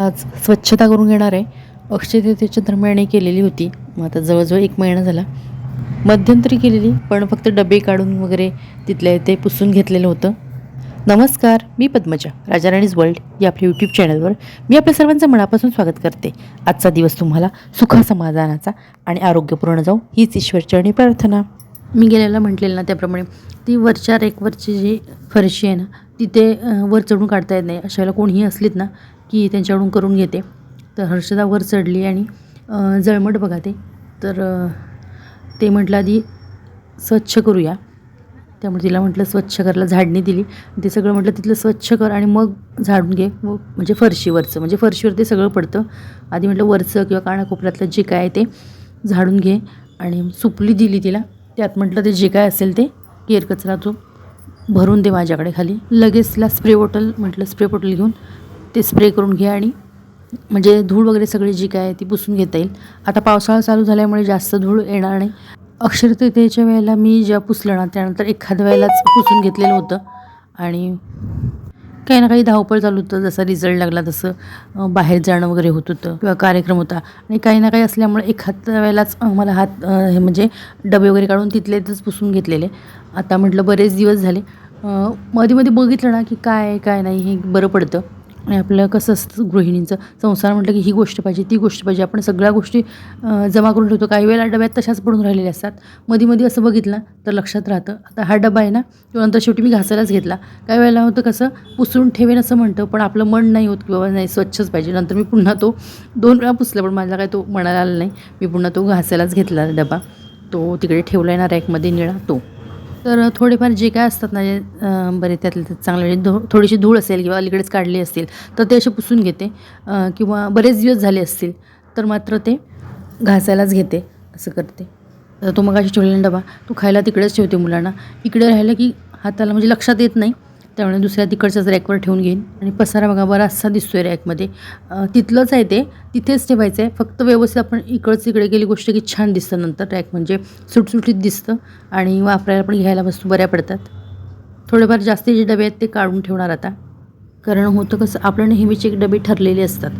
आज स्वच्छता करून घेणार आहे. अक्षय दरम्यान दरम्याने केलेली होती. मग आता जवळजवळ एक महिना झाला. मध्यंतरी केलेली पण फक्त डबे काढून वगैरे तिथल्या ते पुसून घेतलेलं होतं. नमस्कार मी पद्मजा राजाराणीज वर्ल्ड या आपल्या यूट्यूब चॅनलवर मी आपल्या सर्वांचं मनापासून स्वागत करते. आजचा दिवस तुम्हाला सुख समाधानाचा आणि आरोग्यपूर्ण जाऊ हीच ईश्वरचरणी प्रार्थना. मी गेलेला म्हटलेलं ना त्याप्रमाणे ती वरच्या रेकवरची जी फरशी आहे ना तिथे वर चढून काढता येत नाही. अशा वेळेला कोणीही असलीत ना की त्यांच्याकडून करून घेते. तर हर्षदा वर चढली आणि जळमट बघा ते. तर ते म्हटलं आधी स्वच्छ करूया. त्यामुळे तिला म्हटलं स्वच्छ करायला झाडणी दिली. ते सगळं म्हटलं तिथलं स्वच्छ कर आणि मग झाडून घे. व म्हणजे फरशीवरचं. म्हणजे फरशीवर ते सगळं पडतं. आधी म्हटलं वरचं किंवा कानाकोपऱ्यातलं जे काय आहे ते झाडून घे. आणि सुपली दिली तिला. त्यात म्हटलं ते जे काय असेल ते केर कचरा तो भरून दे माझ्याकडे खाली. लगेच तिला स्प्रे बॉटल म्हटलं स्प्रे बॉटल घेऊन ते स्प्रे करून घे आणि म्हणजे धूळ वगैरे सगळी जी काय आहे ती पुसून घेता येईल. आता पावसाळा चालू झाल्यामुळे जास्त धूळ येणार नाही. अक्षरतृतीयेच्या वेळेला मी ज्या पुसलं ना त्यानंतर एखाद्या वेळेलाच पुसून घेतलेलं होतं. आणि काही ना काही धावपळ चालू होतं जसा रिझल्ट लागला तसं बाहेर जाणं वगैरे होत होतं किंवा कार्यक्रम होता. आणि काही ना काही असल्यामुळे एखाद्या वेळेलाच मला हात हे म्हणजे डबे वगैरे काढून तिथले पुसून घेतलेले. आता म्हटलं बरेच दिवस झाले. मध्ये मध्ये बघितलं ना की काय काय नाही हे बरं पडतं. आणि आपलं कसं असतं गृहिणींचं संसार म्हटलं की ही गोष्ट पाहिजे ती गोष्ट पाहिजे. आपण सगळ्या गोष्टी जमा करून ठेवतो. काही वेळेला डब्यात तशाच पडून राहिलेल्या असतात. मध्ये मध्ये असं बघितलं तर लक्षात राहतं. आता हा डबा आहे ना तो नंतर शेवटी मी घासायलाच घेतला. काही वेळेला होतं कसं पुसून ठेवेन असं म्हणतं पण आपलं मन नाही होत की बाबा नाही स्वच्छच पाहिजे. नंतर मी पुन्हा तो दोन वेळा पुसला पण माझा काय तो म्हणायला आला नाही. मी पुन्हा तो घासायलाच घेतला डबा. तो तिकडे ठेवला आहे ना रॅकमध्ये निळा तो. तर थोडेफार जे काय असतात ना जे बरे त्यातले त्यात चांगले म्हणजे धू थोडीशी धूळ असेल किंवा अलीकडेच काढली असतील तर ते असे पुसून घेते किंवा बरेच दिवस झाले असतील तर मात्र ते घासायलाच घेते असं करते. तर तो मग अशी ठेवलेला डबा तो खायला तिकडेच ठेवते मुलांना. इकडे राहिलं की हाताला म्हणजे लक्षात येत नाही. त्यामुळे दुसऱ्या तिकडच्याच रॅकवर ठेवून घेईन. आणि पसारा बघा बराचसा दिसतो आहे रॅकमध्ये तिथलंच आहे ते. तिथेच ठेवायचं आहे फक्त व्यवस्थित आपण इकडचं इकडे गेली गोष्ट की छान दिसतं नंतर रॅक म्हणजे सुटसुटीत दिसतं आणि वापरायला पण घ्यायला वस्तू बऱ्या पडतात. थोडेफार जास्तीचे डबे आहेत ते काढून ठेवणार आता. कारण होतं कसं आपलं नेहमीचे एक डबे ठरलेले असतात.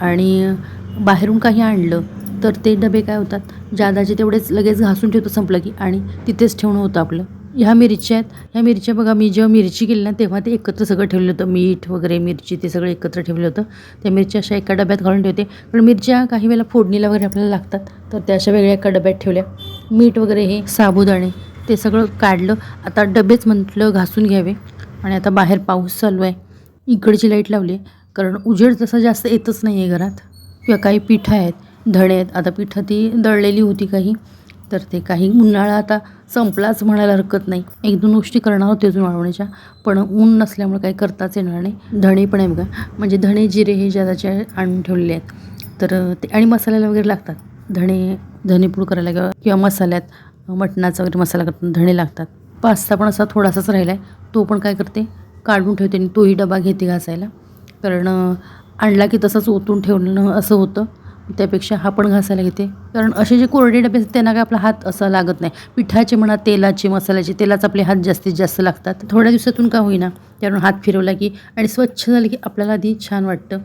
आणि बाहेरून काही आणलं तर ते डबे काय होतात? जादाचे तेवढेच लगेच घासून ठेवतो संपलं की आणि तिथेच ठेवणं होतं आपलं. ह्या मिरच्या आहेत. ह्या मिरच्या बघा मी जेव्हा मिरची केली ना तेव्हा ते एकत्र सगळं ठेवलं होतं. मीठ वगैरे मिरची ते सगळं एकत्र ठेवलं होतं. त्या मिरच्या अशा एका डब्यात घालून ठेवते. पण मिरच्या काही वेळेला फोडणीला वगैरे आपल्याला लागतात. तर त्या अशा वेगळ्या एका डब्यात ठेवल्या. मीठ वगैरे हे साबुदाणे ते सगळं काढलं. आता डबेच म्हटलं घासून घ्यावे. आणि आता बाहेर पाऊस चालू आहे. इकडची लाइट लावली आहे. कारण उजेड तसा जास्त येतच नाही आहे घरात. किंवा काही पिठं आहेत धणे आहेत. आता पिठं ती दळलेली होती काही. तर ते काही उन्हाळा आता संपलाच म्हणायला हरकत नाही. एक दोन गोष्टी करणार होते अजून वाळवण्याच्या पण ऊन नसल्यामुळे काही करताच येणार नाही. धणे पण आहे बघा. म्हणजे धणे जिरे हे ज्यादाचे आणून ठेवलेले आहेत. तर ते आणि मसाल्याला वगैरे लागतात. धणे धणेपूड करायला किंवा किंवा मसाल्यात मटणाचा वगैरे मसाला करताना धणे लागतात. पास्ता पण असा थोडासाच राहिला आहे तो पण काय करते? काढून ठेवते आणि तोही डबा घेते घासायला. कारण आणला की तसंच ओतून ठेवणं असं होतं. त्यापेक्षा हा पण घासायला घेते. कारण असे जे कोरडे डबे असतात त्यांना काय आपला हात असा लागत नाही. पिठाचे म्हणा तेलाचे मसाल्याचे तेलाच आपले हात जास्तीत जास्त लागतात. थोड्या दिवसातून का होईना त्यावरून हात फिरवला की आणि स्वच्छ झालं की आपल्याला आधी छान वाटतं.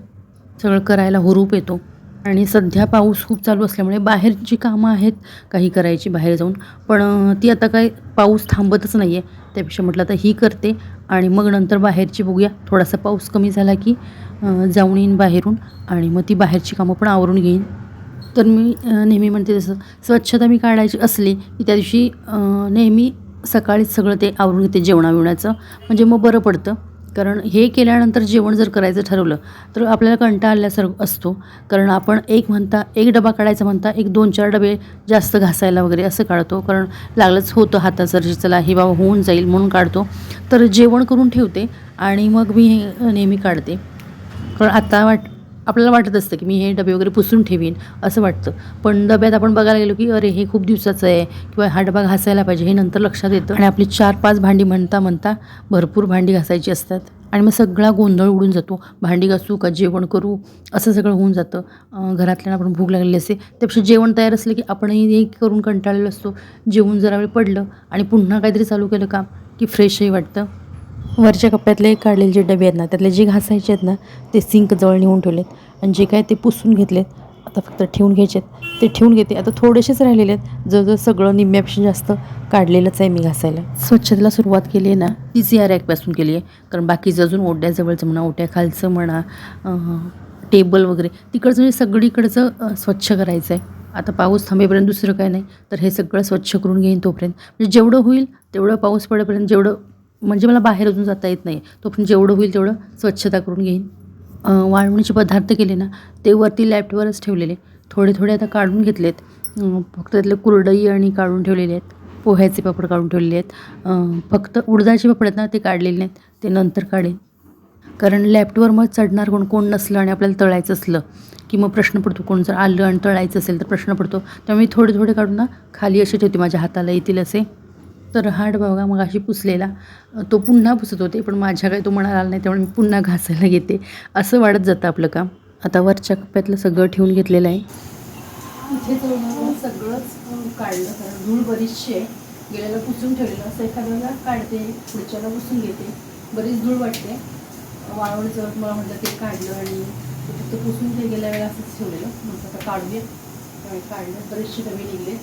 सगळं करायला हुरूप येतो. आणि सध्या पाऊस खूप चालू असल्यामुळे बाहेरची कामं आहेत काही करायची बाहेर जाऊन. पण ती आता काय पाऊस थांबतच नाही आहे त्यापेक्षा म्हटलं आता ही करते आणि मग नंतर बाहेरची बघूया. थोडासा पाऊस कमी झाला की जाऊन येईन बाहेरून आणि मग ती बाहेरची कामं पण आवरून घेईन. तर मी नेहमी म्हणते तसं स्वच्छता मी काढायची असली की त्या दिवशी नेहमी सकाळीच सगळं ते आवरून घेते जेवणाविवणाचं म्हणजे मग बरं पडतं. कारण हे केल्यानंतर जेवण जर करायचं ठरवलं तर आपल्याला कंटाळा आल्यासारखं असतो. कारण आपण एक म्हणता एक डबा काढायचा म्हणता एक दोन चार डबे जास्त घासायला वगैरे असं काढतो. कारण लागलंच होतं हाताचं जे चला हे बाबा होऊन जाईल म्हणून काढतो. तर जेवण करून ठेवते आणि मग मी नेहमी काढते. कारण आता वाट आपल्याला वाटत असतं की मी हे डबे वगैरे पुसून ठेवीन असं वाटतं. पण डब्यात आपण बघायला गेलो की अरे हे खूप दिवसाचं आहे किंवा हा डबा घासायला पाहिजे हे नंतर लक्षात येतं. आणि आपली चार पाच भांडी म्हणता म्हणता भरपूर भांडी घासायची असतात. आणि मग सगळा गोंधळ उडून जातो. भांडी घासू का जेवण करू? असं सगळं होऊन जातं. घरातल्यानं आपण भूक लागलेली असते. त्यापेक्षा जेवण तयार असलं की आपणही हे करून कंटाळलेलो असतो. जेवून जरा वेळ पडलं आणि पुन्हा काहीतरी चालू केलं काम की फ्रेशही वाटतं. वरच्या कप्प्यातले काढलेले जे डबे आहेत ना त्यातले जे घासायचे आहेत ना ते सिंक जवळ नेऊन ठेवलेत. आणि जे काय ते पुसून घेतलेत आता फक्त ठेवून घ्यायचे आहेत ते ठेवून घेते. आता थोडेसेच राहिलेले आहेत. जवळजवळ सगळं निम्म्यापेक्षा जास्त काढलेलंच आहे मी घासायला. स्वच्छतेला सुरुवात केली आहे ना तीच या रॅकपासून केली आहे. कारण बाकीचं अजून ओट्याजवळचं म्हणा ओट्याखालचं म्हणा टेबल वगैरे तिकडचं म्हणजे सगळीकडचं स्वच्छ करायचं आहे आता पाऊस थांबेपर्यंत दुसरं काय नाही. तर हे सगळं स्वच्छ करून घेईन तोपर्यंत. म्हणजे जेवढं होईल तेवढं पाऊस पडेपर्यंत जेवढं म्हणजे मला बाहेर अजून जाता येत नाही. तोपर्यंत जेवढं होईल तेवढं स्वच्छता करून घेईन. वाळवणीचे पदार्थ केले ना ते वरती लॅपटॉपवरच ठेवलेले. थोडे थोडे आता काढून घेतलेत. फक्त त्यातले कुरडई आणि काढून ठेवलेले आहेत. पोह्याचे पापड काढून ठेवलेले आहेत. फक्त उडदाचे पापड आहेत ना ते काढलेले नाहीत. ते नंतर काढेन. कारण लॅपटॉपवर मग चढणार कोण? कोण नसलं आणि आपल्याला तळायचं असलं की मग प्रश्न पडतो. कोण जर आलं आणि तळायचं असेल तर प्रश्न पडतो. त्यामुळे मी थोडे थोडे काढून ना खाली असे ठेवते. माझ्या हाताला येतील असे. तर हाड बघा मग अशी पुसलेला. तो पुन्हा पुसत होते पण माझ्या काही तो म्हणाला आला नाही त्यामुळे मी पुन्हा घासायला घेते. असं वाढत जातं आपलं काम. आता वरच्या कप्प्यातलं सगळं ठेवून घेतलेलं आहे. इथे सगळंच काढलं कारण धूळ बरीचशी आहे. गेल्याला पुसून ठेवलेलं असं एखाद्याला काढते पुढच्याला पुसून घेते. बरीच धूळ वाटते. वाळवणीचं मला म्हटलं ते काढलं आणि ते फक्त पुसून ते गेल्या वेळेला असंच ठेवलेलं. म्हटलं आता काढूया काढलं बरेचसे डबे निघले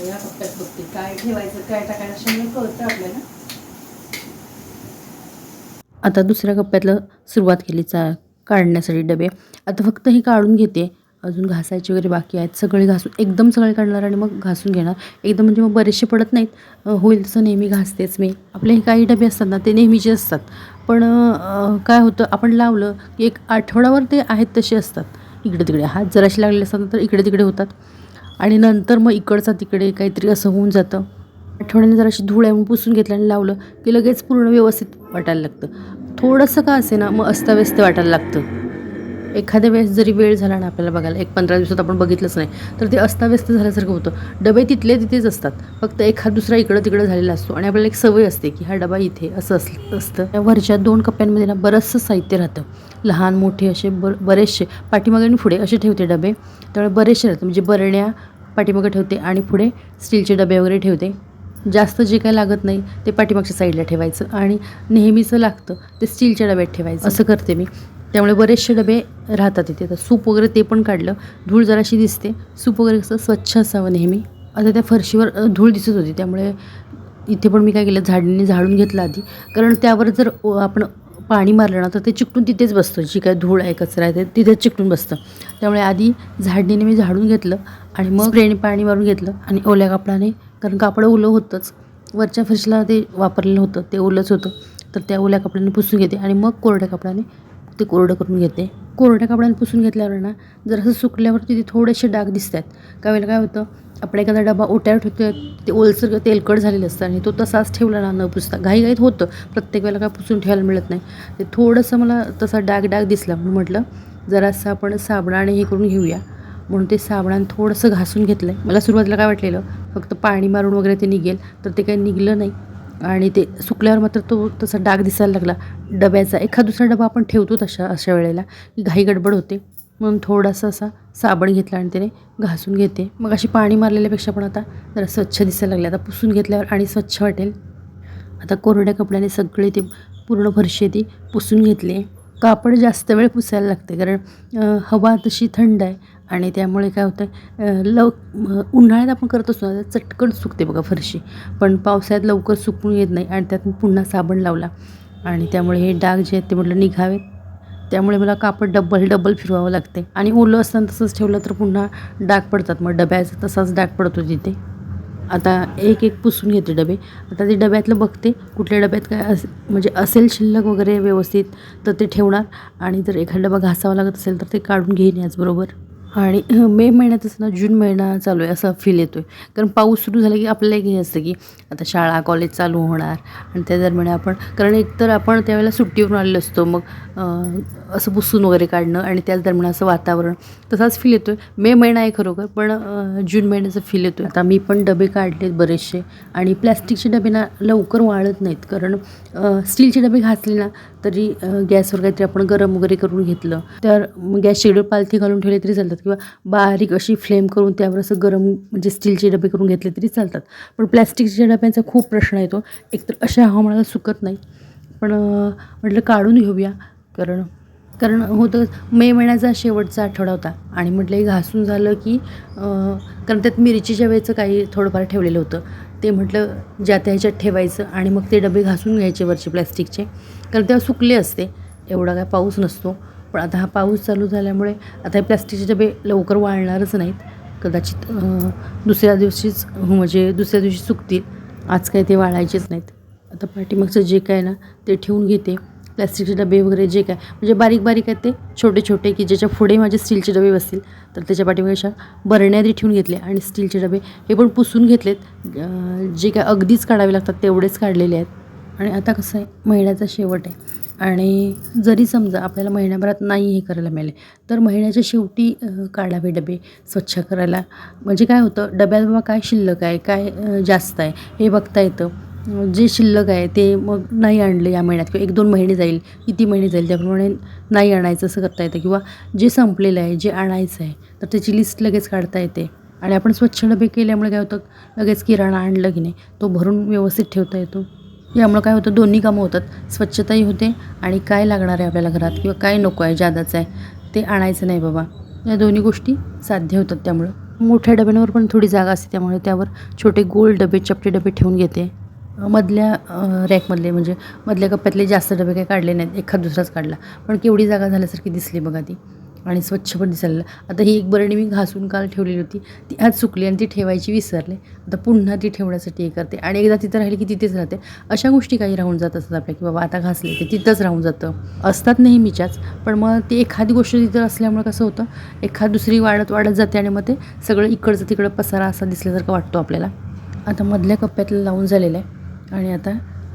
या कप्प्यात बघते काय ठेवायचं काय टाकायचं अशामुळे कळतं आपल्याला. आता दुसऱ्या कप्प्यातलं सुरुवात केली चा काढण्यासाठी डबे. आता फक्त हे काढून घेते. अजून घासायचे वगैरे बाकी आहेत. सगळे घासून एकदम सगळे काढणार आणि मग घासून घेणार. एकदम म्हणजे मग बरेचसे पडत नाहीत. होईल तसं नेहमी घासतेच मी. आपले हे काही डबे असतात ना ते नेहमीचे असतात. पण काय होतं आपण लावलं की एक आठवड्यावर ते आहेत तसे असतात. इकडे तिकडे. हात जराशी लागलेले असतात तर इकडे तिकडे होतात. आणि नंतर मग इकडचा तिकडे काहीतरी असं होऊन जातं. आठवड्याने जराशी धूळ आहे म्हणून पुसून घेतलं आणि लावलं की लगेच पूर्ण व्यवस्थित वाटायला लागतं. थोडंसं का असे ना मग अस्ताव्यस्त वाटायला लागतं. एखाद्या वेळेस जरी वेळ झाला ना आपल्याला बघायला एक पंधरा दिवसात आपण बघितलंच नाही तर ते अस्ताव्यस्त झाल्यासारखं होतं. डबे तिथले तिथेच असतात. फक्त एखाद दुसरा इकडं तिकडं झालेला असतो आणि आपल्याला एक सवय असते की हा डबा इथे असं असलं असतं. त्या वरच्या दोन कप्प्यांमध्ये ना बरंचसं साहित्य राहतं. लहान मोठे असे बर बरेचसे पाठीमागे आणि पुढे असे ठेवते डबे. त्यामुळे बरेचसे राहतात. म्हणजे बरण्या पाठीमागे ठेवते आणि पुढे स्टीलचे डबे वगैरे ठेवते. जास्त जे काय लागत नाही ते पाठीमागच्या साईडला ठेवायचं आणि नेहमीचं लागतं ते स्टीलच्या डब्यात ठेवायचं. असं करते मी. त्यामुळे बरेचसे डबे राहतात इथे. तर सूप वगैरे ते पण काढलं. धूळ जराशी दिसते. सूप वगैरे कसं स्वच्छ असावं नेहमी. आता त्या फरशीवर धूळ दिसत होती. त्यामुळे इथे पण मी काय केलं? झाडीने झाडून घेतलं आधी. कारण त्यावर जर आपण पाणी मारलं ना तर ते चिकटून तिथेच बसतं. जी काय धूळ आहे कचरा आहे ते तिथेच चिकटून बसतं. त्यामुळे आधी झाडणीने मी झाडून घेतलं आणि मग स्प्रेने पाणी मारून घेतलं आणि ओल्या कापडाने कारण कापड ओलं होतंच. वरच्या फरशीला ते वापरलेलं होतं ते ओलंच होतं. तर त्या ओल्या कापडाने पुसून घेते आणि मग कोरड्या कपड्याने ते कोरडं करून घेते. कोरड्या कापडाने पुसून घेतल्यावर ना जर असं सुकल्यावर तिथे थोडेसे डाग दिसतात काही वेळेला काय होतं आपण एखादा डबा ओट्यावर ठेवतो ते ओलसर तेलकट झालेलं असतं आणि तो तसाच ठेवला ना न पुसता. घाईघाईत होतं. प्रत्येक वेळेला काय पुसून ठेवायला मिळत नाही. ते थोडंसं मला तसा डाग डाग दिसला. म्हणून म्हटलं जरासं आपण साबणाने हे करून घेऊया. म्हणून ते साबणाने थोडंसं घासून घेतलं आहे मला सुरुवातीला काय वाटलेलं फक्त पाणी मारून वगैरे ते निघेल तर ते काही निघलं नाही. आणि ते सुकल्यावर मात्र तो तसा डाग दिसायला लागला. डब्याचा एखाद दुसरा डबा आपण ठेवतो तशा अशा वेळेला की घाई गडबड होते. म्हणून थोडासा असा साबण घेतला आणि त्याने घासून घेते. मग अशी पाणी मारलेल्यापेक्षा पण आता जरा स्वच्छ दिसायला लागले. आता पुसून घेतल्यावर आणि स्वच्छ वाटेल. आता कोरड्या कपड्याने सगळे ते पूर्ण फरशी ती पुसून घेतली. कापड जास्त वेळ पुसायला लागते कारण हवा तशी थंड आहे आणि त्यामुळे काय होतं लव उन्हाळ्यात आपण करत असतो ना चटकन सुकते बघा फरशी. पण पावसाळ्यात लवकर सुकून येत नाही आणि त्यात पुन्हा साबण लावला. आणि त्यामुळे हे डाग जे आहेत ते म्हटलं निघावेत. त्यामुळे मला कापड डबल डबल फिरवावं लागते. आणि ओलं असताना तसंच ठेवलं तर पुन्हा डाग पडतात. मग डब्याचा तसाच डाग पडतो तिथे आता एक एक पुसून घेते डबे. आता ते डब्यातलं बघते कुठल्या डब्यात काय अस म्हणजे असेल शिल्लक वगैरे व्यवस्थित तर ते ठेवणार. आणि जर एखादा डबा घासावा लागत असेल तर ते काढून घेईन याचबरोबर. आणि मे महिन्यातच ना जून महिना चालू आहे असा फील येतो आहे कारण पाऊस सुरू झाला की आपल्याला एक हे असतं की आता शाळा कॉलेज चालू होणार आणि त्या दरम्यान आपण कारण एकतर आपण त्यावेळेला सुट्टीवरून आलेलो असतो मग असं पुसून वगैरे काढणं आणि त्याच दरम्यान असं वातावरण तसाच फील येतो आहे मे महिना आहे खरोखर पण जून महिन्याचा फील येतो आहे आता मी पण डबे काढलेत बरेचसे आणि प्लॅस्टिकचे डबे ना लवकर वाळत नाहीत. कारण स्टीलचे डबे घासले ना तरी गॅसवर काहीतरी आपण गरम वगैरे करून घेतलं. तर गॅस शेगडीवर पालथी घालून ठेवले तरी चालतात किंवा बारीक अशी फ्लेम करून त्यावर असं गरम म्हणजे स्टीलचे डबे करून घेतले तरी चालतात. पण प्लॅस्टिकच्या डब्यांचा खूप प्रश्न येतो. एकतर अशा हवामानाला सुकत नाही. पण म्हटलं काढून घेऊया. कारण कारण होतं मे महिन्याचा शेवटचा आठवडा होता. आणि म्हटलं हे घासून झालं की कारण त्यात मिरचीच्या वेळेचं काही थोडंफार ठेवलेलं होतं. ते म्हटलं ज्या त्या ह्याच्यात ठेवायचं आणि मग ते डबे घासून घ्यायचे वरचे प्लॅस्टिकचे. कारण तेव्हा सुकले असते. एवढा काय पाऊस नसतो. पण आता हा पाऊस चालू झाल्यामुळे आता हे प्लॅस्टिकचे डबे लवकर वाळणारच नाहीत. कदाचित दुसऱ्या दिवशीच हो, म्हणजे दुसऱ्या दिवशी सुकतील. आज काय ते वाळायचेच नाहीत. आता पाठीमागचं जे काय ना ते ठेवून घेते. प्लॅस्टिकचे डबे वगैरे जे काय म्हणजे बारीक बारीक आहेत ते छोटे छोटे की ज्याच्या पुढे माझे स्टीलचे डबे बसतील तर त्याच्या पाठीमागे अशा बरण्या आधी ठेवून घेतले आणि स्टीलचे डबे हे पण पुसून घेतलेत. जे काय अगदीच काढावे लागतात तेवढेच काढलेले आहेत. आणि आता कसं आहे महिन्याचा शेवट आहे. आणि जरी समजा आपल्याला महिन्याभरात नाही हे करायला मिळाले तर महिन्याच्या शेवटी काढावे डबे स्वच्छ करायला. म्हणजे काय होतं डब्यात बाबा काय शिल्लक आहे काय जास्त आहे हे बघता येतं. जे शिल्लक आहे ते मग नाही आणलं या महिन्यात किंवा एक दोन महिने जाईल किती महिने जाईल त्याप्रमाणे नाही आणायचं असं करता येतं. किंवा जे संपलेलं आहे जे आणायचं आहे तर त्याची लिस्ट लगेच काढता येते. आणि आपण स्वच्छ डबे केल्यामुळे काय होतं लगेच किराणा आणलं की नाही तो भरून व्यवस्थित ठेवता येतो. यामुळं काय होतं दोन्ही कामं होतात. स्वच्छताही होते आणि काय लागणार आहे आपल्याला घरात किंवा काय नको आहे जादाचं आहे ते आणायचं नाही बाबा. या दोन्ही गोष्टी साध्य होतात त्यामुळं. मोठ्या डब्यांवर पण थोडी जागा असते त्यामुळे त्यावर छोटे गोल डबे चपटे डबे ठेवून घेते. मधल्या रॅकमधले म्हणजे मधल्या कप्प्यातले जास्त डबे काही काढले नाहीत एखाद दुसराच काढला. पण केवढी जागा झाल्यासारखी दिसली बघा ती. आणि स्वच्छ पण दिसायला आता ही एक बरणी मी घासून काल ठेवलेली होती. ती आज चुकली आणि ती ठेवायची विसरले. आता पुन्हा ती ठेवण्यासाठी हे करते. आणि एकदा तिथं राहिली की तिथेच राहते. अशा गोष्टी काही राहून जात असतात आपल्या. की बाबा आता घासले ते तिथंच राहून जातं. असतात नेहमीच्याच पण मग ती एखादी गोष्ट तिथं असल्यामुळे कसं होतं? एखाद दुसरी वाढत वाढत जाते आणि मग ते सगळं इकडचं तिकडं पसारा असा दिसल्यासारखं वाटतो आपल्याला. आता मधल्या कप्प्यातलं लावून झालेलं आहे. आणि आता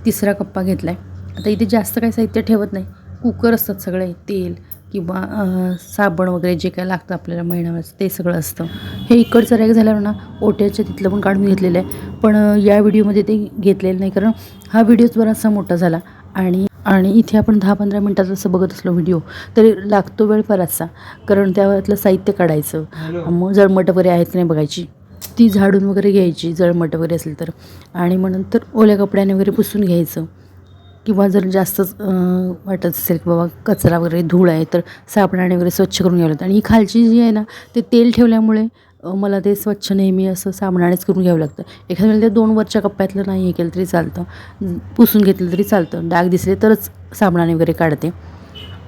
तिसरा कप्पा घेतला आहे आता इथे जास्त काही साहित्य ठेवत नाही. कुकर असतात सगळे तेल किंवा साबण वगैरे जे काय लागतं आपल्याला महिन्याभराचं ते सगळं असतं. हे इकडचं रॅक झाल्यावर ना ओट्याच्या तिथलं पण काढून घेतलेलं आहे. पण या व्हिडिओमध्ये ते घेतलेलं नाही कारण हा व्हिडिओच बराचसा मोठा झाला आणि आणि इथे आपण दहा पंधरा मिनटात असं बघत असलो व्हिडिओ तरी लागतो वेळ बराचसा. कारण त्यातलं साहित्य काढायचं. मग जळमट वगैरे आहेत की नाही बघायची? ती झाडून वगैरे घ्यायची जळमट वगैरे असेल तर. आणि मग नंतर ओल्या कपड्याने वगैरे पुसून घ्यायचं. किंवा जर जास्तच वाटत असेल की बाबा कचरा वगैरे धूळ आहे तर साबणाने वगैरे स्वच्छ करून घ्यावं लागतं. आणि ही खालची जी आहे ना ते तेल ठेवल्यामुळे मला ते स्वच्छ नेहमी असं साबणानेच करून घ्यावं लागतं. एखाद्या वेळेला ते दोन वरच्या कप्प्यातलं नाही हे केलं तरी चालतं. पुसून घेतलं तरी चालतं. डाग दिसले तरच साबणाने वगैरे काढते.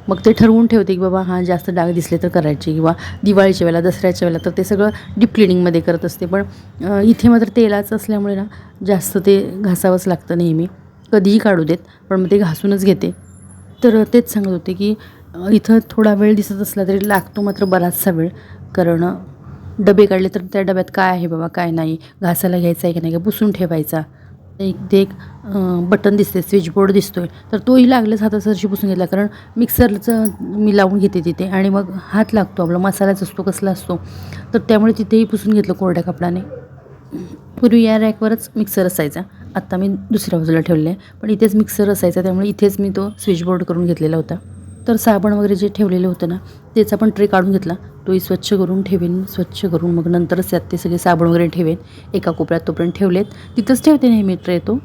मग ते ठरवून ठेवते की बाबा हां जास्त डाग दिसले तर करायचे किंवा दिवाळीच्या वेळेला दसऱ्याच्या वेळेला तर ते सगळं डीप क्लिनिंगमध्ये करत असते. पण इथे मात्र तेलाचं असल्यामुळे ना जास्त ते घासावंच लागतं नेहमी. कधीही काढू देत पण मग ते घासूनच घेते. तर तेच सांगत होते की इथं थोडा वेळ दिसत असला तरी लागतो मात्र बराचसा वेळ. कारण डबे काढले तर त्या डब्यात काय आहे बाबा काय नाही घासायला घ्यायचा आहे की नाही का पुसून ठेवायचा? एक ते एक बटन दिसते स्विच बोर्ड दिसतोय. तर तोही लागलेच हातासरशी पुसून घेतला कारण मिक्सरचं मी लावून घेते तिथे आणि मग हात लागतो आपला मसालाच असतो कसला असतो. तर त्यामुळे तिथेही पुसून घेतलं कोरड्या कपडाने पूर्वी या रॅकवरच मिक्सर असायचा. आत्ता मी दुसऱ्या बाजूला ठेवले आहे पण इथेच मिक्सर असायचा त्यामुळे इथेच मी तो स्विच बोर्ड करून घेतलेला होता. तर साबण वगैरे जे ठेवलेलं होतं ना त्याचा पण ट्रे काढून घेतला. तोही स्वच्छ करून ठेवेन स्वच्छ करून. मग नंतरच त्यात ते सगळे साबण वगैरे ठेवेन. एका कोपऱ्यात तोपर्यंत ठेवलेत. तिथंच ठेवते नेहमी ट्रे तो.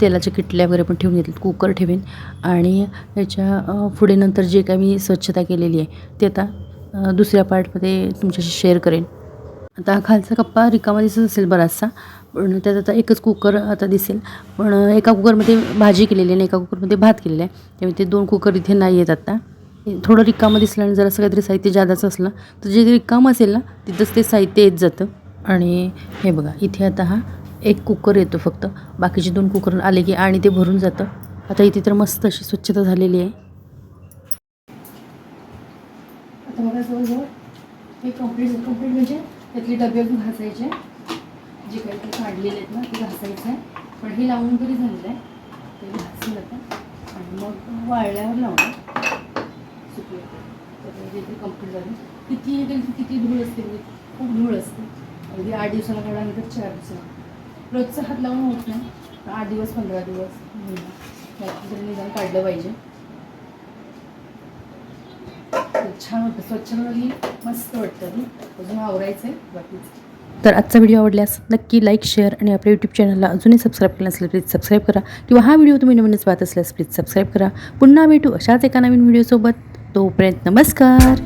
तेलाच्या किटल्या वगैरे पण ठेवून घेतलेत. कुकर ठेवेन. आणि याच्यापुढे नंतर जे काय मी स्वच्छता केलेली आहे ते आता दुसऱ्या पार्टमध्ये तुमच्याशी शेअर करेन. आता हा खालचा कप्पा रिकामा दिसत असेल बराचसा पण त्यात आता एकच कुकर आता दिसेल. पण एका कुकरमध्ये भाजी केलेली आहे आणि एका कुकरमध्ये भात केलेला आहे. त्यामुळे ते दोन कुकर इथे नाही आहेत आता. थोडं रिकामं दिसलं आणि जरासं काहीतरी साहित्य जादाचं असलं तर जे रिकामं असेल ना तिथंच ते साहित्य येत जातं. आणि हे बघा इथे आता हा एक कुकर येतो फक्त. बाकीचे दोन कुकर आले की आणि ते भरून जातं. आता इथे तर मस्त अशी स्वच्छता झालेली आहे. आता बघा जवळजवळ हे कंप्लीट कंप्लीट म्हणजे त्यातले डबे पण घासायचे जे काही ते काढलेले आहेत ना ते घासायचं आहे पण हे लावून तरी झालेलं आहे. ते घासलं आता. आणि मग वाळल्यावर लावणार. सुकले तर हे ते कंप्लीट झालं. किती हे किती धूळ असते म्हणजे खूप धूळ असते. अगदी आठ दिवसाला काढा तर चार दिवसाला. रोजचा हात लावून होत नाही. आठ दिवस पंधरा दिवस. महिना यात तरी निदान काढलं पाहिजे. छान होतं. स्वच्छ मस्त वाटतं अजून आवरायचं आहे बाकीचं. तर आजचा व्हिडिओ आवडल्यास नक्की लाईक शेअर आणि आपल्या यूट्यूब चॅनलला अजूनही सबस्क्राईब केलं असेल प्लीज सबस्क्राईब करा. किंवा हा व्हिडिओ तुम्ही नवीनच पाहत असल्यास प्लीज सबस्क्राईब करा. पुन्हा भेटू अशाच एका नवीन व्हिडिओसोबत तोपर्यंत नमस्कार.